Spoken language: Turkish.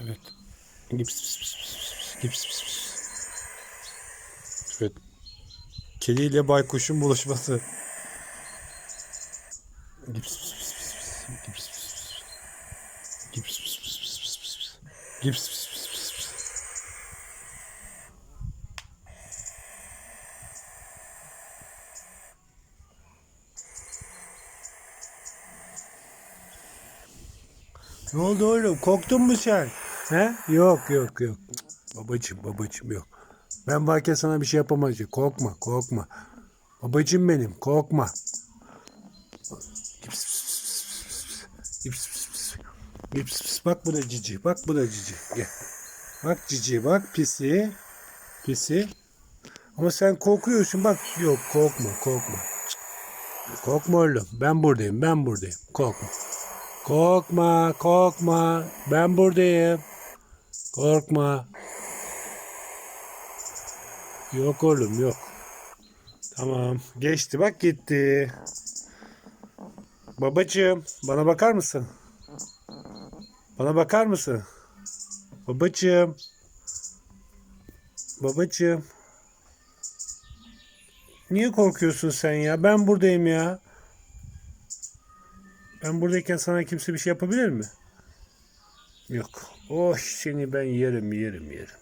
Evet. Gips pis. Gips pis pis. Evet. Kedi ile baykuşun buluşması. Gips. Gips. Gips. Gips pis pis. Ne oldu oğlum? Korktun mu sen? He? Yok yok yok. Babacım babacım yok. Ben varken sana bir şey yapamayacak. Korkma korkma. Babacım benim korkma. Gips. Gips. Bak bu da cici. Bak bu da cici. Gel. Bak cici bak pisi. Pisi. Ama sen korkuyorsun bak. Yok korkma korkma. Korkma oğlum. Ben buradayım ben buradayım. Korkma. Korkma, korkma. Ben buradayım. Korkma. Yok oğlum, yok. Tamam, geçti bak gitti. Babacığım, bana bakar mısın? Bana bakar mısın? Babacığım. Babacığım. Niye korkuyorsun sen ya? Ben buradayım ya. Ben buradayken sana kimse bir şey yapabilir mi? Yok. Oh seni ben yerim yerim yerim.